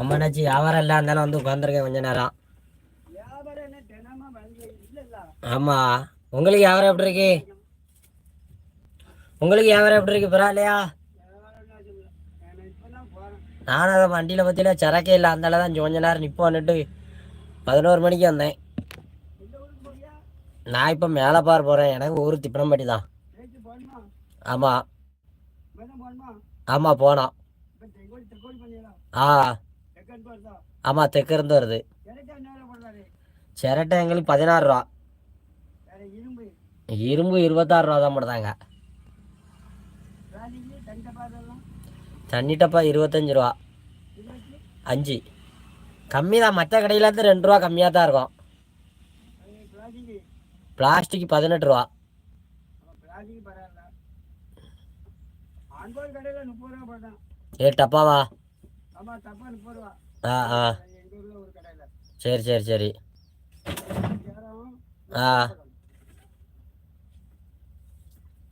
அம்மா நம்ம வியாபாரம் இல்லை இருந்தாலும் வந்து உட்காந்துருக்கேன் கொஞ்ச நேரம். ஆமாம் உங்களுக்கு வியாபாரம் எப்படி இருக்கு? உங்களுக்கு வியாபாரம் எப்படி இருக்கு? பரவாயில்லையா? நானும் அதை வண்டியில் பற்றியில சரக்கே இல்லை. அந்தால தான் கொஞ்ச நேரம் நிற்போன்னுட்டு பதினோரு மணிக்கு வந்தேன். நான் இப்போ மேலே பார் போகிறேன் எனக்கு ஊர் திப்பனம்பட்டி தான். ஆமாம் ஆமாம் போனோம் ஆ. ஆமாம் தெற்கிருந்து வருது. எனக்கு சிரட்டை எங்களுக்கு பதினாறு ரூபா. இரும்பு இருபத்தாறு ரூபா தான் போடுதாங்க தண்ணி டப்பா இருபத்தஞ்சி ரூபா. அஞ்சு. கம்மி தான். மற்ற கடையிலேருந்து ரெண்டு ரூபா கம்மியாக தான் இருக்கும். பிளாஸ்டிக் பதினெட்டு ரூபா. ஏ டப்பாவா ஆமாம் தப்பா முப்பது ரூபா ஆ ஆ. சரி சரி சரி. ஆ.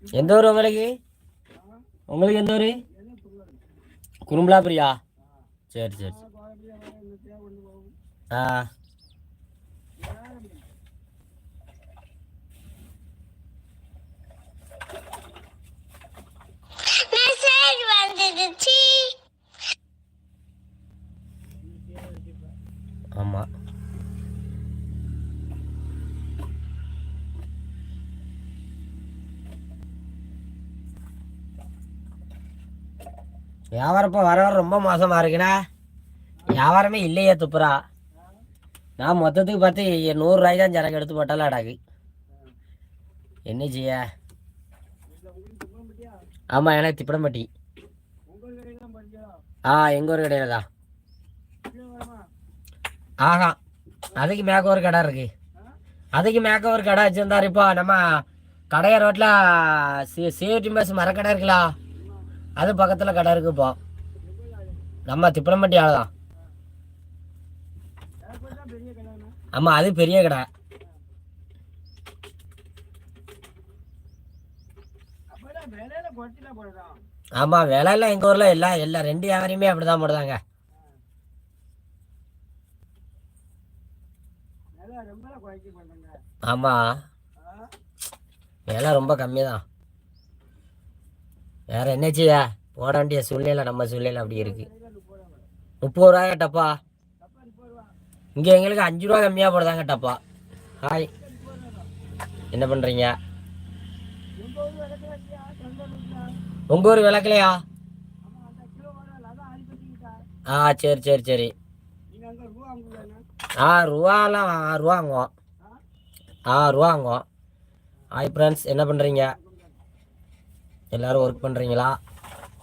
எந்த ஊர் உங்களுக்கு? உங்களுக்கு எந்த ஊர்? குறும்பலாபுரியா சரி சரி ஆ யாரும் மெசேஜ் வந்துடுச்சு ஆமாம் வியாபாரம் இப்போ வர வர ரொம்ப மோசமாக இருக்குண்ணா வியாபாரமே இல்லையே துப்புரா. நான் மொத்தத்துக்கு பார்த்து நூறுரூவாய்க்கு தான் ஜனங்க எடுத்து போட்டாலும் அடாக்கு என்ன செய்ய? ஆமாம் எனக்கு திப்பிடம்பட்டி ஆ எங்கள் ஊர் கடையில் தான். ஆகா அதுக்கு மேக்க ஒரு கடை இருக்கு. அதுக்கு மேக்க ஒரு கடை வச்சிருந்தாரு. இப்போ நம்ம கடையை ரோட்டில் சி சிஎட்டி பஸ் மரக்கடை இருக்குல்ல அது பக்கத்தில் கடை இருக்கு இப்போ. நம்ம திப்பனம்பட்டி ஆள் தான் ஆமாம் அது பெரிய கடை. ஆமாம் விலையெல்லாம் எங்கள் ஊரில் எல்லாம் எல்லாம் ரெண்டு வியாபாரியுமே அப்படி தான் போடுதாங்க விலை ரொம்ப குறைக்க மாட்டாங்க ஆமாம் விலை ரொம்ப கம்மி தான் வேறு என்ன செய்ய? போட வேண்டிய சூழ்நிலை நம்ம சூழ்நிலை அப்படி இருக்குது முப்பது ரூபா ரூபாயா டப்பா இங்கே எங்களுக்கு அஞ்சு ரூபா கம்மியாக போடுதாங்க டப்பா ஹாய். என்ன பண்ணுறீங்க உங்கள் ஊர் விளக்கலையா? ஆ சரி சரி சரி. ஆ ரூபாலாம் ஆறுரூவாங்குவோம் ரூபா வாங்குவோம். ஆ ரூபா வாங்குவோம். ஹாய் ஃப்ரெண்ட்ஸ் என்ன பண்ணுறீங்க எல்லோரும் ஒர்க் பண்ணுறீங்களா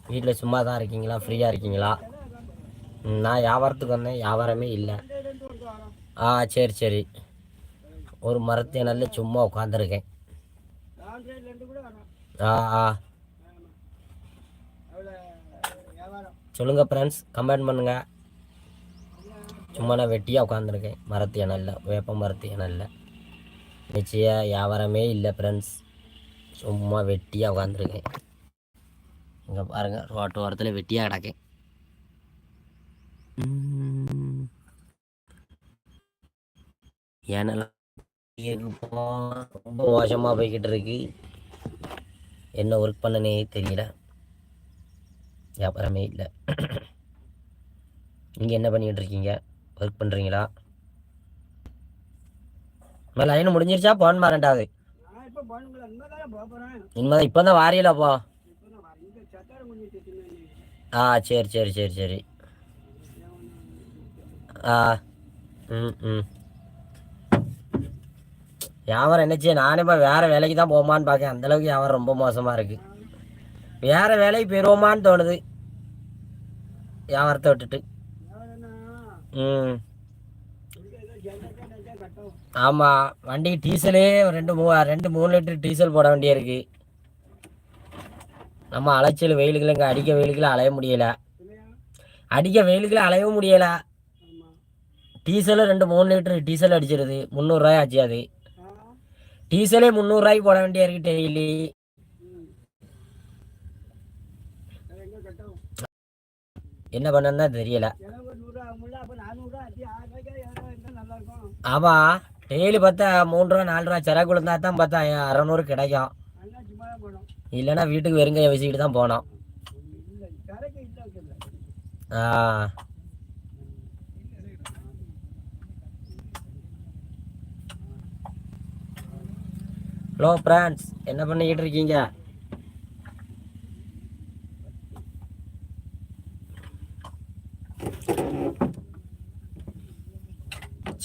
வீட்டில் சும்மா தான் இருக்கீங்களா? ஃப்ரீயாக இருக்கீங்களா? நான் வியாபாரத்துக்கு வந்தேன். வியாபாரமே இல்லை. ஆ சரி சரி. ஒரு மரத்தை நல்ல சும்மா உட்காந்துருக்கேன் ஆ ஆ. சொல்லுங்கள் ஃப்ரெண்ட்ஸ் கமெண்ட் பண்ணுங்கள் சும்மா நான் வெட்டியாக உட்காந்துருக்கேன் மரத்து இனல்ல வேப்ப மரத்து இனல்ல நிச்சயம் வியாபாரமே இல்லை ஃப்ரெண்ட்ஸ் சும்மா வெட்டியாக உட்காந்துருக்கேன் இங்கே பாருங்கள் ரோட்டு ஓரத்தில் வெட்டியாக கிடக்கேன். ஏனெல்லாம் ரொம்ப மோசமாக போய்கிட்டு இருக்கு. என்ன ஒர்க் பண்ணனே தெரியல. வியாபாரமே இல்லை. நீங்கள் என்ன பண்ணிக்கிட்டு இருக்கீங்க? ஒர்க் பண்ணுறீங்களா இப்போ லைன் முடிஞ்சிருச்சா போன் ரெண்டாவது நான் இப்போ போகணுங்களா இனிமேல் தானே போக போகிறேன் இனிமேல் இப்போ தான் லைன் முடிஞ்சிருச்சா? போன் வரேன் இனிமேதான் இப்போதான் கொஞ்சம் போ. ஆ சரி சரி சரி சரி. ஆ ம் ம். வியாபாரம் என்னச்சு? நானே இப்போ வேறு வேலைக்கு தான் போமான்னு பார்க்கேன் அந்தளவுக்கு வியாபாரம் ரொம்ப மோசமாக இருக்குது வேறு வேலைக்கு போயிடுவோமான்னு தோணுது. வியாபாரத்தை விட்டுட்டு. ம். ஆமாம் வண்டிக்கு டீசலே ரெண்டு மூ ரெண்டு மூணு லிட்டர் டீசல் போட வேண்டியிருக்கு. நம்ம அலைச்சல் வெயிலுக்குள்ள இங்கே அடிக்க வெயிலுக்குள்ள அலைய முடியல. அடிக்க வெயிலுக்குள்ள அலையவும் முடியல. ஆமாம் டீசலும் ரெண்டு மூணு லிட்டர் டீசல் அடிச்சிருது. முந்நூறுரூவாய் ஆச்சு அது. டீசலே முந்நூறுரூவாய்க்கு போட டெய்லி. வேற எங்கே கட்டும் என்ன தான் தெரியல எனக்கு டெய்லி பார்த்தா மூணு ரூபா நாலு ரூபா சிறகு விழுந்தா தான் பார்த்தா அறநூறு கிடைக்கும். இல்லைன்னா வீட்டுக்கு வெறுங்கையை வச்சுக்கிட்டு தான் போனோம் ஆ. ஹலோ ஃப்ரெண்ட்ஸ் என்ன பண்ணிக்கிட்டு இருக்கீங்க?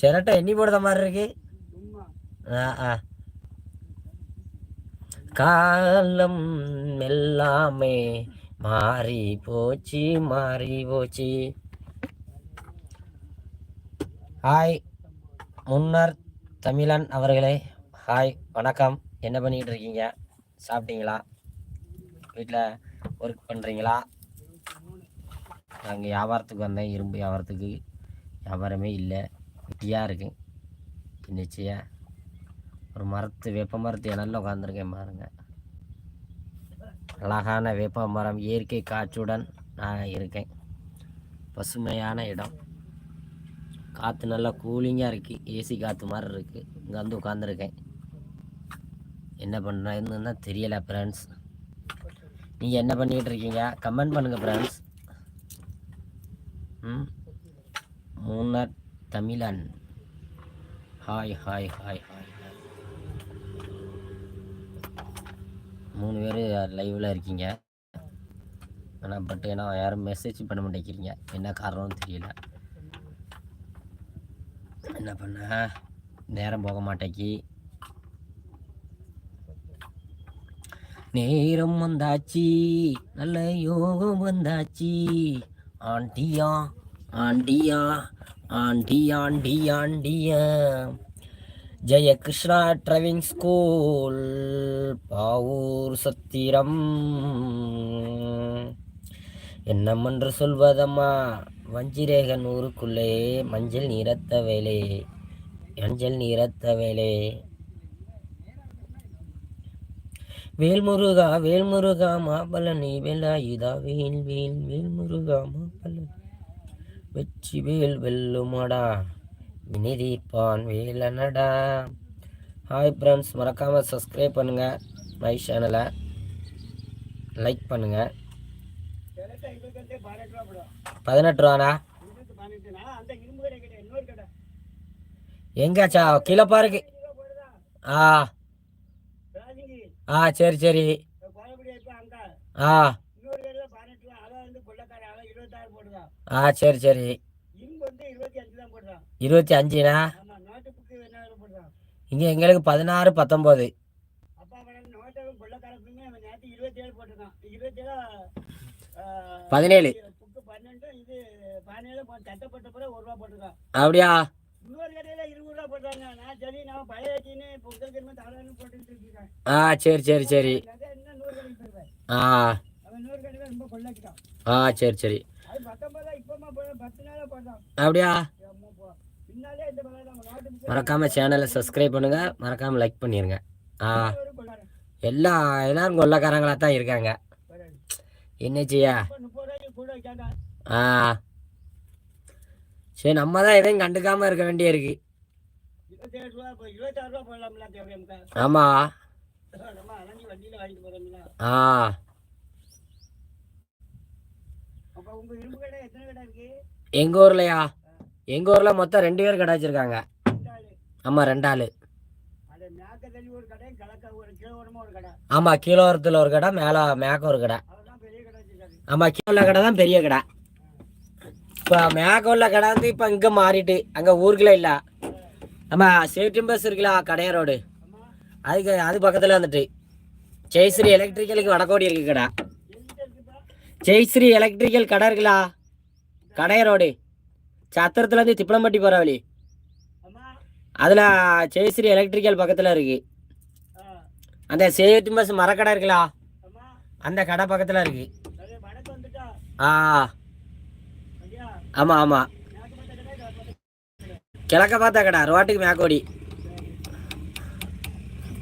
சிரட்டை எண்ணி போடுற மாதிரி இருக்கு. ஆ ஆ. காலம் எல்லாமே மாறி போச்சு மாறி போச்சு. ஹாய் முன்னர் தமிழன் அவர்களே. ஹாய் வணக்கம். என்ன பண்ணிக்கிட்டு இருக்கீங்க? சாப்பிட்டீங்களா? வீட்டில் ஒர்க் பண்ணுறீங்களா நாங்கள் வியாபாரத்துக்கு வந்தேன் இரும்பு வியாபாரத்துக்கு. வியாபாரமே இல்லை. குட்டியாக இருக்கு. நிச்சயம் ஒரு மரத்து வேப்ப மரத்து இணல்ல உட்காந்துருக்கேன் பாருங்க. அழகான வேப்ப மரம் இயற்கை காற்றுடன் நான் இருக்கேன். பசுமையான இடம். காற்று நல்லா கூலிங்காக இருக்குது ஏசி காற்று மாதிரி இருக்குது இங்கே வந்து உட்காந்துருக்கேன் என்ன பண்ணுறேன்னு தான் தெரியலை ஃப்ரெண்ட்ஸ் நீங்கள் என்ன பண்ணிக்கிட்டு இருக்கீங்க? கமெண்ட் பண்ணுங்கள் ஃப்ரெண்ட்ஸ் ம்? முன்னர் தமிழன் hi hi hi hi hi மூணு பேர் லைவில் இருக்கீங்க. ஆனால் பட் ஏன்னா யாரும் மெசேஜ் பண்ண மாட்டேங்கிறீங்க. என்ன காரணம்னு தெரியல. என்ன பண்ண? நேரம் போக மாட்டேங்கி. நேரம் வந்தாச்சு. நல்ல யோகம் வந்தாச்சு. ஆண்டியா ஆண்டியா. ஆண்டி ஆண்டி ஆண்டியா ஜெய கிருஷ்ணா டிரைவிங் ஸ்கூல் பாவூர் சத்திரம். என்னமென்று சொல்வதம்மா? வஞ்சிரேகன் ஊருக்குள்ளே மஞ்சள் நிறத்த வேலே மஞ்சள் நிறத்த வேலே. வேல்முருகா வேல்முருகா மாபலனி வேலாயுதா வேல் வேல் வேல்முருகா மாபலனி. வெற்றி வேல் வெல்லுமடா. வினிதிப்பான் வேலனடா. ஹாய் ஃப்ரெண்ட்ஸ் மறக்காமல் சப்ஸ்கிரைப் பண்ணுங்கள் மை சேனலை லைக் பண்ணுங்கள் பதினெட்டு ரூபாண்ணா? எங்கேச்சா கிலோ பாருக்கு. ஆ. ஆ சரி சரி. ஆ இன்னொரு கடையில் பதினெட்டு ரூபா அவன் வந்து கொள்ளக்கார அவன் இருபத்தாறு போடுதா ஆ சரி சரி. வந்து இருபத்தி அஞ்சு இருபத்தி ஆமாம் நோட்டு புக்கு என்ன இங்கே எங்களுக்கு பதினாறு பத்தொம்போது. அப்பா பதினேழு. புக்கு பன்னெண்டு இது பதினேழு ஒரு ரூபா அப்படியா? இருபது ரூபா சரி நான் பழைய ஆ சரி சரி சரி. ஆ. நூறு ஆ சரி சரி. அப்படியா? ஆமா, மறக்காமல் சேனலை சப்ஸ்கிரைப் பண்ணுங்கள் மறக்காமல் லைக் பண்ணிடுங்க ஆ. எல்லா எல்லாரும் கொள்ளக்காரங்களாக தான் இருக்காங்க. என்ன செய்ய? ஆ. சரி நம்ம தான் எதையும் கண்டுக்காமல் இருக்க வேண்டிய இருக்கு இருபத்தேழு ரூபா இப்போ இருபத்தாறு ரூபா போடலாம்ல தேவையா ஆமாம் நம்ம அலைஞ்சி வண்டியில் வாங்கிட்டு போகிறோம்ல ஆ அப்போ உங்க இரும்பு கடை எத்தனை கடை இருக்கு எங்கள் ஊர்லையா? எங்கள் ஊரில் மொத்தம் ரெண்டு பேர் கடை வச்சுருக்காங்க. ஆமாம் ரெண்டு ஆள் ஒரு கடை ஆமாம் கீழோரத்தில் ஒரு கடை மேலே மேக்க ஒரு கடை. ஆமாம் கீழே உள்ள கடை தான் பெரிய கடை. இப்போ மேக்க உள்ள கடை வந்து இப்போ இங்கே மாறிட்டு அங்கே ஊருக்குள்ள இல்லை. நம்ம சேஃப்டி பஸ் இருக்குல்ல கடையா ரோடு. அதுக்கு அது பக்கத்தில் வந்துட்டு. ஜெயஸ்ரீ எலக்ட்ரிக்கலுக்கு வடக்கோடி இருக்கு கடை. ஜெய்ஸ்ரீ ஜெயஸ்ரீ எலக்ட்ரிக்கல் கடை இருக்குல்லா கடைய ரோடு. சத்திரத்துலேருந்து திப்பளம்பட்டி போகிற வழி. அதில் ஜெயஸ்ரீ எலக்ட்ரிக்கல் பக்கத்தில் இருக்கு. அந்த சேஃப்டி பஸ் மரக்கடை இருக்குல்ல? அந்த கடை பக்கத்தில் இருக்கு. ஆ. ஆமாம் ஆமாம் கிழக்க பார்த்தா கடை ரோட்டுக்கு மேக்கோடி.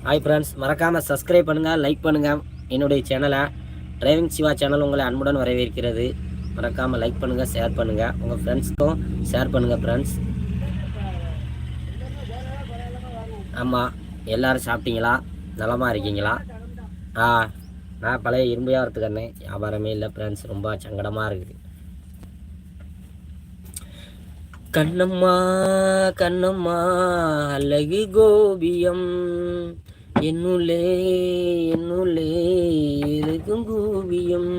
ஹாய் ஃப்ரெண்ட்ஸ் மறக்காமல் சப்ஸ்கிரைப் பண்ணுங்கள் லைக் பண்ணுங்கள் என்னுடைய சேனலை டிரைவிங் சிவா சேனல் உங்களை அன்புடன் வரவேற்கிறது. மறக்காமல் லைக் பண்ணுங்கள் ஷேர் பண்ணுங்கள் உங்கள் ஃப்ரெண்ட்ஸ்க்கும் ஷேர் பண்ணுங்கள் ஃப்ரெண்ட்ஸ் ஆமாம் எல்லோரும் சாப்பிட்டீங்களா? நலமாக இருக்கீங்களா? ஆ நான் பழைய இரும்பு வியாபாரத்துக்காரனே வியாபாரமே இல்லை ஃப்ரெண்ட்ஸ் ரொம்ப சங்கடமாக இருக்குது. கண்ணம்மா கண்ணம்மா அழகு கோபியம். என்னுள்ளே என்னுள்ளே இருக்கும் கோபியம்.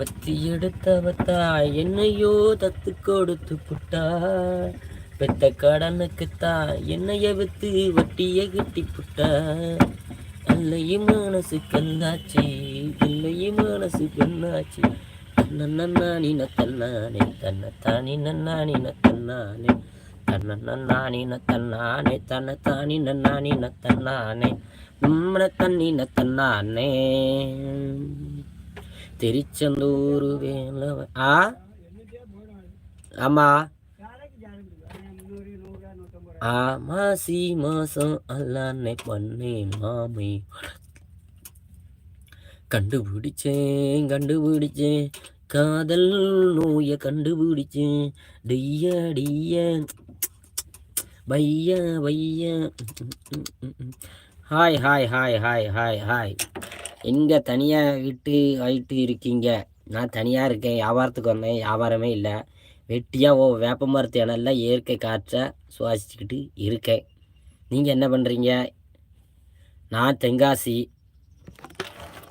பத்தி எடுத்தவத்தா என்னையோ தத்து கொடுத்து புட்டா பெத்த கடனுக்குத்தான் என்னைய வித்து வட்டிய கட்டி புட்டா அல்லையும் மனசு கண்ணாச்சி இல்லையும் மனசு பெண்ணாச்சு. தன்னன்னானின நத்தன்னானே தன்ன தானின நானின தன்னானே தன்ன நானின தன்னானே தன்ன தானின நானின நத்தன்னானே நம்மன தண்ணின தன்னானே திருச்செந்தூர் வேலவன் ஆ? ஆமா. யாருக்கு ஆ மாசி மாசம் அல்லானே பண்ணே மாமே. கண்டுபிடிச்சேன் கண்டுபிடிச்சேன். காதல் நோய கண்டுபிடிச்சேன். டிய டிய பைய பைய hi hi hi hi hi hi எங்கே தனியாக விட்டு ஆகிட்டு இருக்கீங்க? நான் தனியாக இருக்கேன். வியாபாரத்துக்கு வந்தேன். வியாபாரமே இல்லை. வெட்டியாக ஓ வேப்ப மரத்து இணல்ல இயற்கை காற்றை சுவாசிச்சுக்கிட்டு இருக்கேன். நீங்கள் என்ன பண்ணுறீங்க நான் தென்காசி.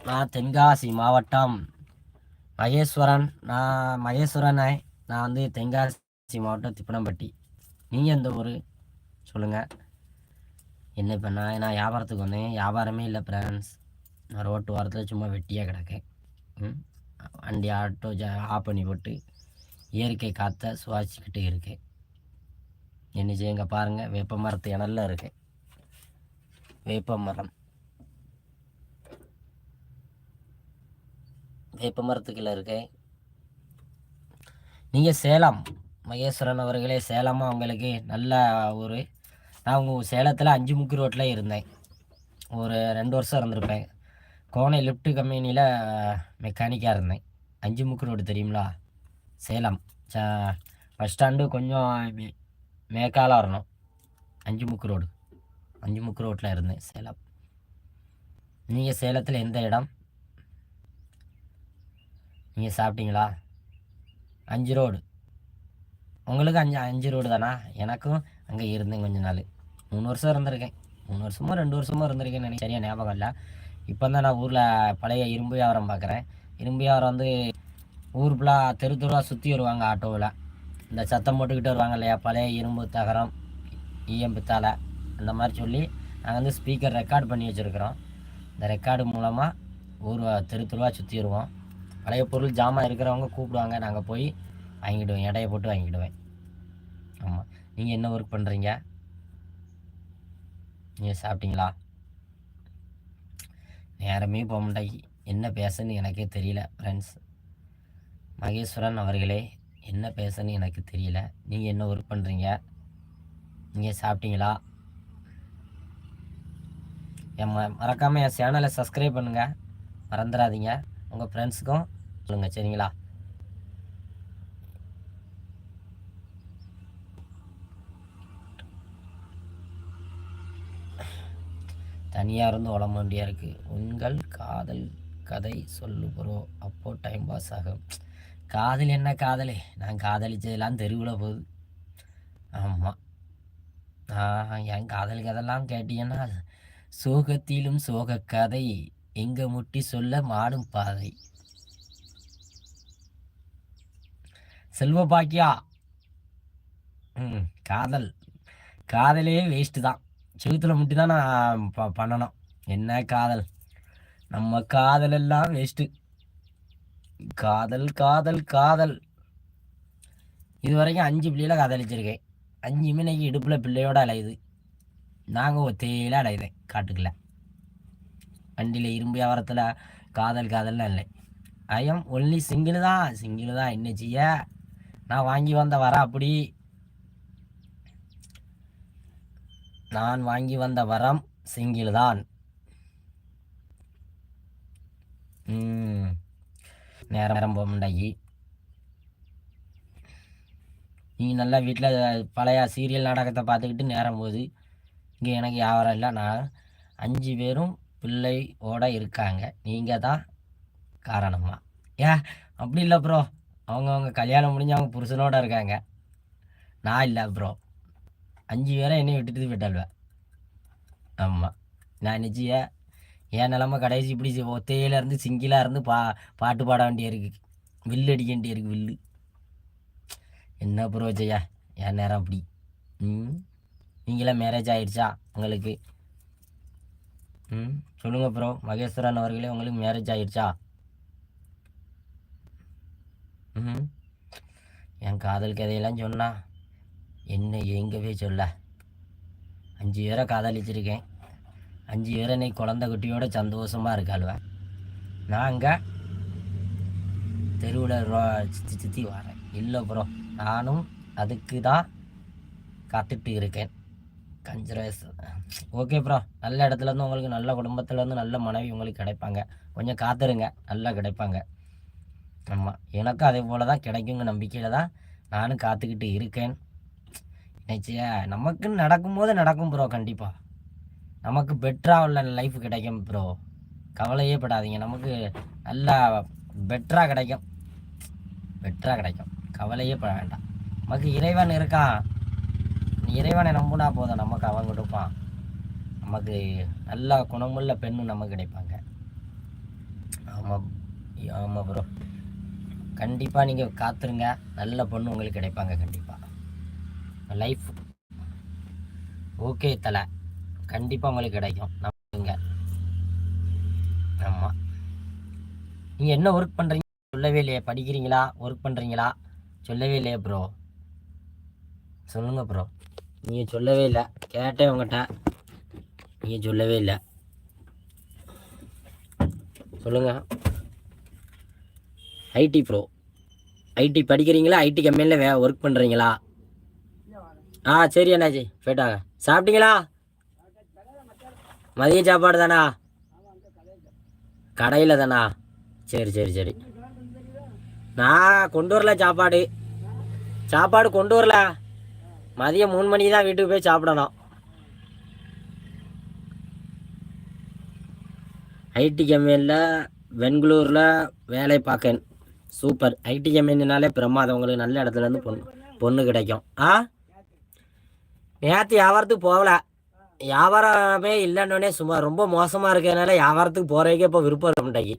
நான் தென்காசி மாவட்டம் மகேஸ்வரன். நான் மகேஸ்வரனை நான் வந்து தென்காசி மாவட்டம் திப்பனம்பட்டி. நீங்கள் எந்த ஊர்? சொல்லுங்கள் என்ன இப்போ நான் நான் வியாபாரத்துக்கு வந்தேன். வியாபாரமே இல்லை ஃப்ரெண்ட்ஸ் ரோட்டு ஓரத்தில் சும்மா வெட்டியாக கிடக்கேன். வண்டி ஆட்டோ ஜா ஆஃப் பண்ணி போட்டு இயற்கை காற்றை சுவாசிக்கிட்டு இருக்கேன். என்ன செய்யுங்க பாருங்கள் வேப்ப மரத்து இணல்ல இருக்கேன். வேப்ப மரம். வேப்ப மரத்துக்குள்ள இருக்கேன். நீங்கள் சேலம் மகேஸ்வரன் அவர்களே சேலமா அவங்களுக்கு நல்ல ஒரு நான் உங்கள் சேலத்தில் அஞ்சு முக்கு ரோட்டில் இருந்தேன். ஒரு ரெண்டு வருஷம் இருந்திருப்பேன். கோனை லிஃப்ட் கம்பெனியில் மெக்கானிக்காக இருந்தேன். அஞ்சு முக்கு ரோடு தெரியுங்களா சேலம். ச பஸ் ஸ்டாண்டு கொஞ்சம் மே- வரணும். அஞ்சு முக்கு ரோடு. அஞ்சு முக்கு ரோட்டில் இருந்தேன் சேலம். நீங்கள் சேலத்தில் எந்த இடம்? நீங்கள் சாப்பிட்டீங்களா? அஞ்சு ரோடு. உங்களுக்கு அஞ்சு அஞ்சு ரோடு தானா? எனக்கும் அங்கே இருந்தேன் கொஞ்ச நாள். மூணு வருஷம் இருந்திருக்கேன். மூணு வருஷமோ ரெண்டு வருஷமோ இருந்திருக்கேன்னு எனக்கு சரியாக ஞாபகம் இல்லை. இப்போ தான் நான் ஊரில் பழைய இரும்பு வியாபாரம் பார்க்குறேன் இரும்பு வியாபாரம் வந்து ஊர் ஃபுல்லாக தெரு தெருவாக சுற்றி வருவாங்க ஆட்டோவில். இந்த சத்தம் போட்டுக்கிட்டு வருவாங்க இல்லையா? பழைய இரும்பு தகரம் ஈயம் பித்தாலை அந்த மாதிரி சொல்லி நாங்கள் வந்து ஸ்பீக்கர் ரெக்கார்ட் பண்ணி வச்சுருக்குறோம். இந்த ரெக்கார்டு மூலமாக ஊர் தெரு தெருவாக சுற்றி வருவோம். பழைய பொருள் ஜாமான் இருக்கிறவங்க கூப்பிடுவாங்க. நாங்கள் போய் வாங்கிடுவேன் எடையை போட்டு வாங்கிடுவேன் ஆமாம் நீங்கள் என்ன ஒர்க் பண்ணுறீங்க நீங்கள் சாப்பிட்டீங்களா? நேரமே போக மாட்டாங்க. என்ன பேசன்னு எனக்கே தெரியல ஃப்ரெண்ட்ஸ் மகேஸ்வரன் அவர்களே என்ன பேசன்னு எனக்கு தெரியல. நீங்கள் என்ன ஒர்க் பண்ணுறீங்க நீங்கள் சாப்பிட்டீங்களா? என் ம மறக்காமல் என் சேனலை சப்ஸ்கிரைப் பண்ணுங்கள் மறந்துடாதீங்க. உங்கள் ஃப்ரெண்ட்ஸுக்கும் சொல்லுங்கள் சரிங்களா? தனியாக இருந்து உடம்பு வேண்டியா இருக்குது உங்கள் காதல் கதை சொல்லு ப்ரோ அப்போது டைம் பாஸ் ஆகும். காதல் என்ன காதலே? நான் காதலிச்சதெல்லாம் தெருவில் போகுது. ஆமாம் என் காதல் கதெல்லாம் கேட்டீங்கன்னா சோகத்திலும் சோக கதை. எங்கே முட்டி சொல்ல மாடும் பாதை. செல்வ பாக்கியா? ம் காதல். காதலே வேஸ்ட்டு தான். செவுத்துல முட்டி தான் நான் ப பண்ணணும். என்ன காதல்? நம்ம காதல் எல்லாம் வேஸ்ட்டு காதல் காதல் காதல். இது வரைக்கும் அஞ்சு பிள்ளைகளை காதலிச்சிருக்கேன். அஞ்சு இன்னைக்கு இடுப்பில் பிள்ளையோடு அலையுது. நாங்கள் ஒத்தையில அலையுதேன் காட்டுக்குள்ள. வண்டியில் இரும்பு வியாபாரத்தில் காதல் காதல்லாம் இல்லை. ஐயம் ஒன்லி சிங்கிள் தான். சிங்கிள் தான். என்ன செய்ய? நான் வாங்கி வந்த வர அப்படி நான் வாங்கி வந்த வரம் சிங்கிள் தான் நேரம் நேரம் போக மாட்டாங்கி நீங்கள் நல்லா வீட்டில் பழைய சீரியல் நாடகத்தை பார்த்துக்கிட்டு நேரம் போகுது இங்கே எனக்கு வியாபாரம் இல்லை. நான் அஞ்சு பேரும் பிள்ளையோட இருக்காங்க. நீங்கள் தான் காரணமா? ஏ அப்படி இல்லை ப்ரோ அவங்கவுங்க கல்யாணம் முடிஞ்சு அவங்க புருஷனோட இருக்காங்க. நான் இல்லை ப்ரோ அஞ்சு பேரை என்னை விட்டுட்டு விட்டாள்வேன் ஆமாம் நான் நிச்சய என் நிலமை கடைசி இப்படி ஒத்தையில இருந்து சிங்கிளாக இருந்து பா பாட்டு பாட வேண்டிய இருக்கு. வில்லு அடிக்க வேண்டிய இருக்கு வில்லு என்ன ப்ரோ என் நேரம் அப்படி ம்? நீங்களாம் மேரேஜ் ஆகிடுச்சா உங்களுக்கு? ம்? சொல்லுங்கள் ப்ரோ மகேஸ்வரன் அவர்களே உங்களுக்கு மேரேஜ் ஆகிடுச்சா ம் என் காதல் கதையெல்லாம் சொன்னா என்ன எங்கவே சொல்ல. அஞ்சு பேரை காதலிச்சிருக்கேன். அஞ்சு பேரை நீ குழந்த குட்டியோட சந்தோஷமாக இருக்காளுவ. நான் அங்கே தெருவில் ரோ சுற்றி சுற்றி வரேன். இல்லை ப்ரோ நானும் அதுக்கு தான் காத்துட்டு இருக்கேன். கஞ்சரேஸ் ஓகே ப்ரோ நல்ல இடத்துலேருந்து உங்களுக்கு நல்ல குடும்பத்துலேருந்து நல்ல மனைவி உங்களுக்கு கிடைப்பாங்க. கொஞ்சம் காத்துருங்க நல்லா கிடைப்பாங்க. ஆமாம் எனக்கும் அதே போல் தான் கிடைக்குங்க நம்பிக்கையில் தான் நானும் காத்துக்கிட்டு இருக்கேன். நிச்சய நமக்குன்னு நடக்கும்போது நடக்கும் ப்ரோ கண்டிப்பாக நமக்கு பெட்டராக உள்ள லைஃப் கிடைக்கும் ப்ரோ கவலையே படாதீங்க. நமக்கு நல்லா பெட்டராக கிடைக்கும். பெட்டராக கிடைக்கும். கவலையே பட வேண்டாம். நமக்கு இறைவன் இருக்கான். நீ இறைவனை நம்புனா போதும். நமக்கு அவன் கொடுப்பான். நமக்கு நல்ல குணமுள்ள பெண்ணும் நமக்கு கிடைப்பாங்க. ஆமாம் ஆமாம் ப்ரோ கண்டிப்பாக நீங்கள் காத்துருங்க. நல்ல பொண்ணு உங்களுக்கு கிடைப்பாங்க கண்டிப்பாக லைஃப் ஓகே தலை. கண்டிப்பாக உங்களுக்கு கிடைக்கும். நம்புங்க ஆமாம் நீங்கள் என்ன ஒர்க் பண்ணுறீங்க சொல்லவே இல்லையே. படிக்கிறீங்களா? ஒர்க் பண்ணுறீங்களா சொல்லவே இல்லையே ப்ரோ சொல்லுங்கள் ப்ரோ நீங்கள் சொல்லவே இல்லை. கேட்டேன் உங்கள்கிட்ட நீங்கள் சொல்லவே இல்லை. சொல்லுங்கள் ஐடி ப்ரோ ஐடி படிக்கிறீங்களா? ஐடி கம்பெனியில் வே ஒர்க் பண்ணுறீங்களா ஆ சரி அண்ணாச்சி. போயிட்டாங்க. சாப்பிட்டீங்களா? மதிய சாப்பாடு தானா? கடையில் தானா? சரி சரி சரி. நான் கொண்டு வரல சாப்பாடு. சாப்பாடு கொண்டு வரல. மதியம் மூணு மணிக்கு தான் வீட்டுக்கு போய் சாப்பிடணும். ஐடி கம்பெனியில் பெங்களூரில் வேலை பார்க்கேன். சூப்பர். ஐடி கம்பெனினாலே பிரமாதம். உங்களுக்கு நல்ல இடத்துல இருந்து பொண்ணு பொண்ணு கிடைக்கும். ஆ? நேற்று வியாபாரத்துக்கு போகல. வியாபாரமே இல்லைன்னொடனே சும்மா ரொம்ப மோசமாக இருக்கிறதுனால வியாபாரத்துக்கு போகிறதுக்கே இப்போ விருப்பம் இருக்க மாட்டேங்கி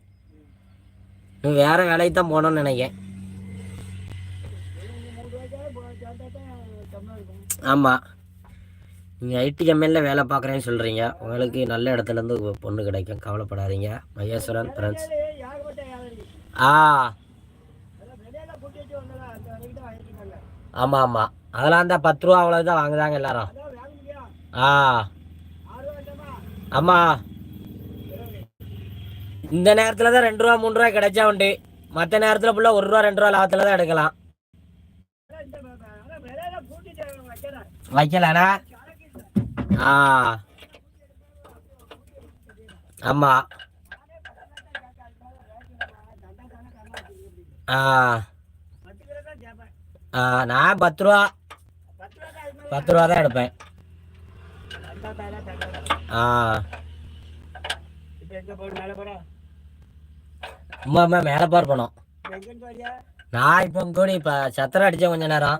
இன்னும் வேறு வேலைக்கு தான் போனோம்னு நினைக்கிறேன் ஆமாம் நீங்கள் ஐடி கம்பெனியில் வேலை பார்க்குறேன்னு சொல்கிறீங்க உங்களுக்கு நல்ல இடத்துலேருந்து பொண்ணு கிடைக்கும். கவலைப்படாதீங்க. மகேஸ்வரன் ஃப்ரெண்ட்ஸ் ஆ. ஆமாம் ஆமாம் அதெல்லாம் அந்த பத்து ரூபா அவ்வளோ தான் வாங்குதாங்க எல்லாரும். ஆ. ஆமாம் இந்த நேரத்தில் தான் ரெண்டு ரூபா மூணு ரூபா கிடைச்சா உண்டு. மற்ற நேரத்தில் ஃபுல்லாக ஒரு ரூபா ரெண்டு ரூபா லாபத்தில் தான் எடுக்கலாம். வைக்கலண்ணா ஆ. ஆமாம் ஆ. ஆ நான் பத்து ரூபா பத்து ரூபா தான் அது மாதிரி பத்து ரூபா தான் எடுப்பேன். ஆ. மேலே அம்மா அம்மா மேலே பார் போனோம் நான் இப்போ கூட இப்போ சத்திரம் அடித்தேன் கொஞ்ச நேரம்.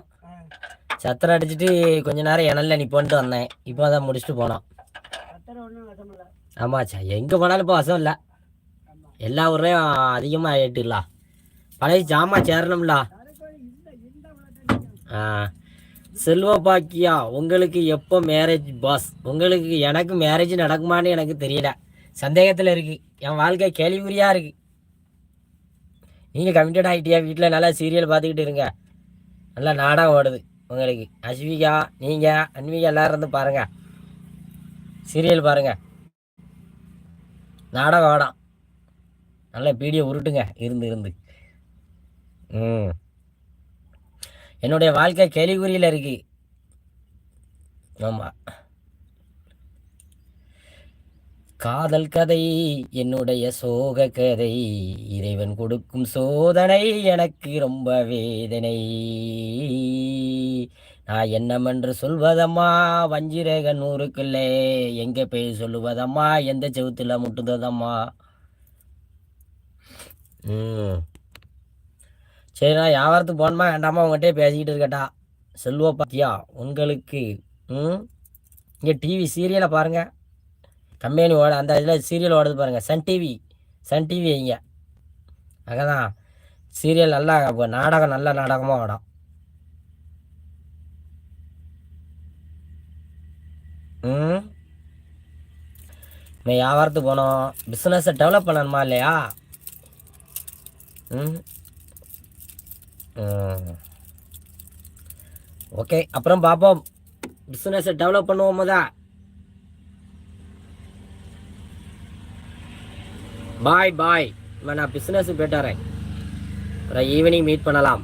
சத்திரம் அடிச்சிட்டு கொஞ்ச நேரம் இணல்ல நிப்பான்ட்டு வந்தேன். இப்போ தான் முடிச்சுட்டு போனோம். ஆமாச்சா எங்கே போனாலும் இப்போ வசம் இல்லை. எல்லா ஊர்லேயும் அதிகமாக ஆகிட்டுலாம் பழைய ஜாமான் சேரணும்ல. ஆ. செல்வ பாக்கியா உங்களுக்கு எப்போ மேரேஜ் பாஸ் உங்களுக்கு எனக்கு மேரேஜ் நடக்குமான்னு எனக்கு தெரியல. சந்தேகத்தில் இருக்கு. என் வாழ்க்கை கேள்விக்குறியாக இருக்கு. நீங்கள் கமிட்டட் ஆகிட்டியா வீட்டில் நல்லா சீரியல் பார்த்துக்கிட்டு இருங்க. நல்லா நாடாக ஓடுது உங்களுக்கு. அஸ்விகா நீங்கள் அன்விகா எல்லோரும் இருந்து பாருங்கள் சீரியல் பாருங்கள் நாடகம் ஓடம் நல்லா பீடியை உருட்டுங்க. இருந்து இருந்து. ம். என்னுடைய வாழ்க்கை கேள்விக்குறியில் இருக்கு. ஆமாம் காதல் கதை என்னுடைய சோக கதை இறைவன் கொடுக்கும் சோதனை எனக்கு ரொம்ப வேதனை. நான் என்னமென்று சொல்வதம்மா வஞ்சிரேகன் ஊருக்குள்ளே. எங்கே போய் சொல்லுவதம்மா எந்த செவுத்தில் முட்டுததம்மா? ம். சரி நான் வியாபாரத்துக்கு போகணுமா வேண்டாமா உங்கள்கிட்ட பேசிக்கிட்டு இருக்கட்டா செல்வா பாத்தியா உங்களுக்கு ம்? இங்கே டிவி சீரியலை பாருங்கள் கம்பெனி ஓட அந்த இதில் சீரியல் ஓடுது பாருங்கள் சன் டிவி சன் டிவி வைங்க. அங்கே தான் சீரியல் நல்லா இப்போ நாடகம் நல்ல நாடகமாக ஓடும். ம்? வியாபாரத்துக்கு போனோம் பிஸ்னஸை டெவலப் பண்ணணுமா இல்லையா? ம்? ஓகே அப்புறம் பார்ப்போம் பிஸ்னஸை டெவலப் பண்ணுவோம் தான் பாய் பாய் நான் பிஸ்னஸுக்கு போயிட்டாரேன் அப்புறம் ஈவினிங் மீட் பண்ணலாம்.